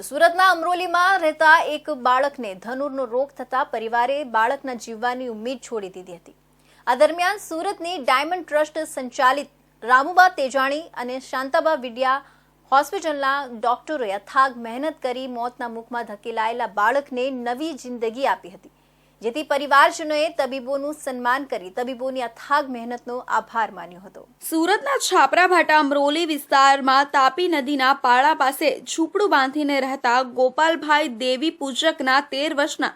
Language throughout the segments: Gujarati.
સુરતના અમરોલીમાં રહેતા એક બાળકને ધનુરનો રોગ થતા પરિવારે બાળકના જીવવાની ઉમ્મીદ છોડી દીધી હતી. આ દરમિયાન સુરતની ડાયમંડ ટ્રસ્ટ સંચાલિત રામુબા તેજાણી અને શાંતાબા વિડિયા હોસ્પિટલના ડોક્ટરોએ અથાગ મહેનત કરી મોતના મુખમાં ધકેલાયેલા બાળકને નવી જિંદગી આપી હતી. જેથી પરિવારજનોએ તબીબોનું સન્માન કરી તબીબોની અથાગ મહેનતનો આભાર માન્યો હતો. સુરતના છાપરા ભાટા અમરોલી વિસ્તારમાં તાપી નદીના પાળા પાસે ઝૂંપડું બાંધીને રહેતા ગોપાલભાઈ દેવી પૂજકના તેર વર્ષના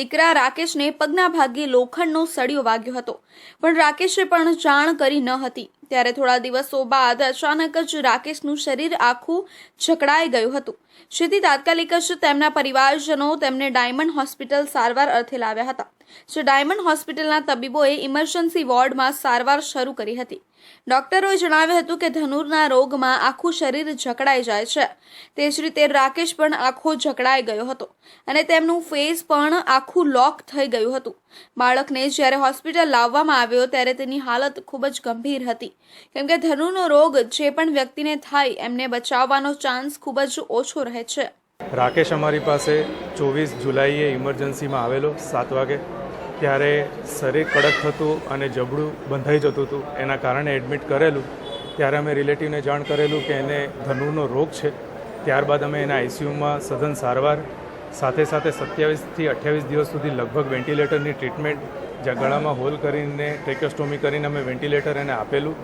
દીકરા રાકેશને પગના ભાગે લોખંડનો સળિયો વાગ્યો હતો. પણ રાકેશે પણ જાણ કરી ન હતી. ત્યારે થોડા દિવસો બાદ અચાનક જ રાકેશનું શરીર આખું જકડાઈ ગયું હતું. જેથી તાત્કાલિક જ તેમના પરિવારજનો તેમને ડાયમંડ હોસ્પિટલ સારવાર અર્થે લાવ્યા હતા. જે ડાયમંડ હોસ્પિટલના તબીબોએ ઇમરજન્સી વોર્ડમાં સારવાર શરૂ કરી હતી. ડોક્ટરોએ જણાવ્યું હતું કે ધનુરના રોગમાં આખું શરીર જકડાઈ જાય છે. તે જ રીતે રાકેશ પણ આખો જકડાઈ ગયો હતો અને તેમનું ફેસ પણ આખું લોક થઈ ગયું હતું. બાળકને જ્યારે હોસ્પિટલ લાવવામાં આવ્યો ત્યારે તેની હાલત ખૂબ જ ગંભીર હતી. કેમ કે ધનુનો રોગ જે પણ વ્યક્તિને થાય એમને બચાવવાનો ચાન્સ ખૂબ જ ઓછો રહે છે. રાકેશ અમારી પાસે ચોવીસ જુલાઈએ ઇમરજન્સીમાં આવેલો, સાત વાગે. ત્યારે શરીર કડક થતું અને જબડું બંધાઈ જતું હતું. એના કારણે એડમિટ કરેલું. ત્યારે અમે રિલેટિવને જાણ કરેલું કે એને ધનુરનો રોગ છે. ત્યારબાદ અમે એને આઈસીયુમાં સઘન સારવાર, સાથે સાથે સત્યાવીસથી અઠ્યાવીસ દિવસ સુધી લગભગ વેન્ટિલેટરની ટ્રીટમેન્ટ જ્યાં ગળામાં હોલ કરીને ટ્રેકોસ્ટોમી કરીને અમે વેન્ટિલેટર એને આપેલું.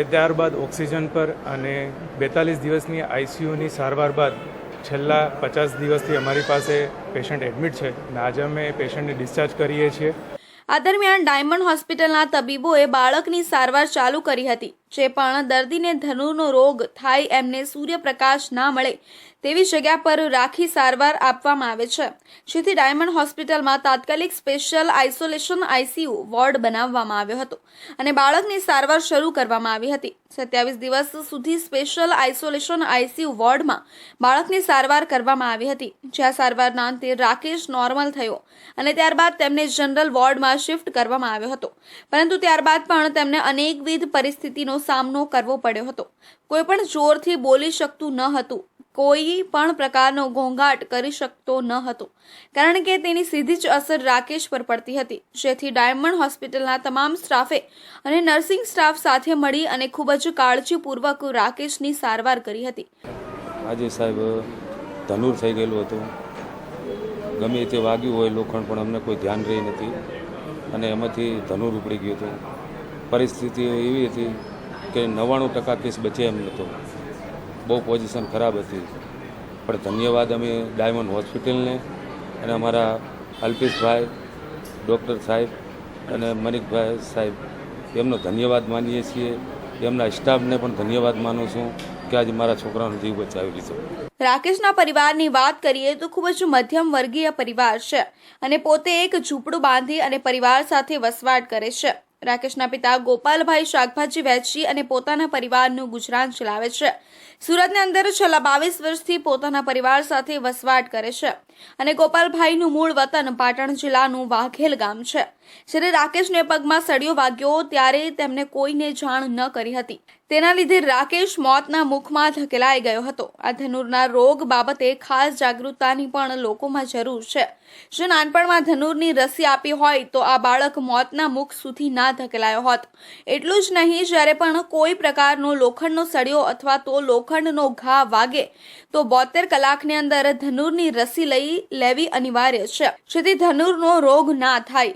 એ ત્યારબાદ ઓક્સિજન પર અને બેતાલીસ દિવસની આઈસીયુની સારવાર બાદ છેલ્લા પચાસ દિવસથી અમારી પાસે પેશન્ટ એડમિટ છે અને આજે અમે પેશન્ટને ડિસ્ચાર્જ કરીએ છીએ. આ દરમિયાન ડાયમંડ હોસ્પિટલના તબીબોએ બાળકની સારવાર ચાલુ કરી હતી. પણ દર્દીને ધનુનો રોગ થાય એમને સૂર્યપ્રકાશ ના મળે તેવી જગ્યા પર રાખી સારવાર આપવામાં આવે છે. જેથી ડાયમંડ હોસ્પિટલમાં તાત્કાલિક સ્પેશિયલ આઇસોલેશન આઈસીયુ વોર્ડ બનાવવામાં આવ્યો હતો અને બાળકની સારવાર શરૂ કરવામાં આવી હતી. સત્યાવીસ દિવસ સુધી સ્પેશિયલ આઇસોલેશન આઈસીયુ વોર્ડમાં બાળકની સારવાર કરવામાં આવી હતી. જ્યાં સારવારના અંતે રાકેશ નોર્મલ થયો અને ત્યારબાદ તેમને જનરલ વોર્ડમાં શિફ્ટ કરવામાં આવ્યો હતો. પરંતુ ત્યારબાદ પણ તેમને અનેકવિધ પરિસ્થિતિનો સામનો કરવો પડ્યો હતો. કોઈ પણ જોરથી બોલી શકતું ન હતું. કોઈ પણ પ્રકારનો ઘોંઘાટ કરી શકતો ન હતો. કારણ કે તેની સીધી જ અસર રાકેશ પર પડતી હતી. જેથી ડાયમંડ હોસ્પિટલના તમામ સ્ટાફે અને નર્સિંગ સ્ટાફ સાથે મળી અને ખૂબ જ કાળજીપૂર્વક રાકેશની સારવાર કરી હતી. આજે સાહેબ, ધનુર થઈ ગયેલું હતું. ગમે તે વાગ્યું હોય લોખંડ, પણ અમને કોઈ ધ્યાન રહી નથી. અને એમાંથી ધનુર ઉપડી ગયું હતું. પરિસ્થિતિ એવી હતી કે નવ્વાણું ટકા કેસ બચે એમ નહોતો. બહુ પોઝિશન ખરાબ હતી. પણ ધન્યવાદ અમે ડાયમંડ હોસ્પિટલને અને અમારા અલ્પેશભાઈ, ડૉક્ટર સાહેબ અને મનિકભાઈ સાહેબ, એમનો ધન્યવાદ માનીએ છીએ. એમના સ્ટાફને પણ ધન્યવાદ માનું છું કે આજે મારા છોકરાનો જીવ બચાવી લીધો. રાકેશના પરિવારની વાત કરીએ તો ખૂબ જ મધ્યમ વર્ગીય પરિવાર છે અને પોતે એક ઝૂંપડું બાંધી અને પરિવાર સાથે વસવાટ કરે છે. રાકેશના પિતા ગોપાલભાઈ શાકભાજી વેચી અને પોતાના પરિવારનું ગુજરાન ચલાવે છે. સુરતની અંદર છેલ્લા બાવીસ વર્ષથી પોતાના પરિવાર સાથે વસવાટ કરે છે. અને ગોપાલભાઈનું મૂળ વતન પાટણ જિલ્લાનું વાઘેલ ગામ છે. જ્યારે રાકેશને પગમાં સળિયો વાગ્યો ત્યારે તેમને કોઈને જાણ ન કરી હતી. તેના લીધે રાકેશ મોતના મુખમાં ધકેલાઈ ગયો હતો. આ ધનુરના રોગ બાબતે ખાસ જાગૃતતાની પણ લોકોમાં જરૂર છે. જો નાનપણમાં ધનુરની રસી આપી હોય તો આ બાળક મોતના મુખ સુધી ના ધકેલાયો હોત. એટલું જ નહીં, જ્યારે પણ કોઈ પ્રકારનો લોખંડનો સળિયો અથવા તો લોખંડનો ઘા વાગે, તો બોતેર કલાકની અંદર ધનુરની રસી લઈ લેવી અનિવાર્ય છે. જેથી ધનુરનો રોગ ના થાય.